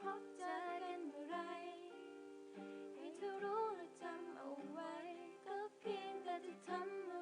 พบเจอกันเมื่อไร ให้เธอรู้และจำเอาไว้ ก็เพียงแต่จะทำ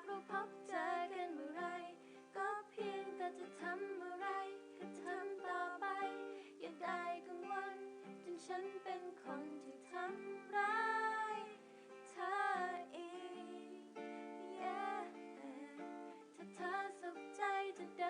ากเราพบเจอกันเมื่อไร ก็เพียงแต่จะทำอะไรก็ทำต่อไป อย่าได้กังวลจนฉันเป็นคนที่ทำร้ายเธอเอง yeah. ถ้าเธอสุขใจจะเดิ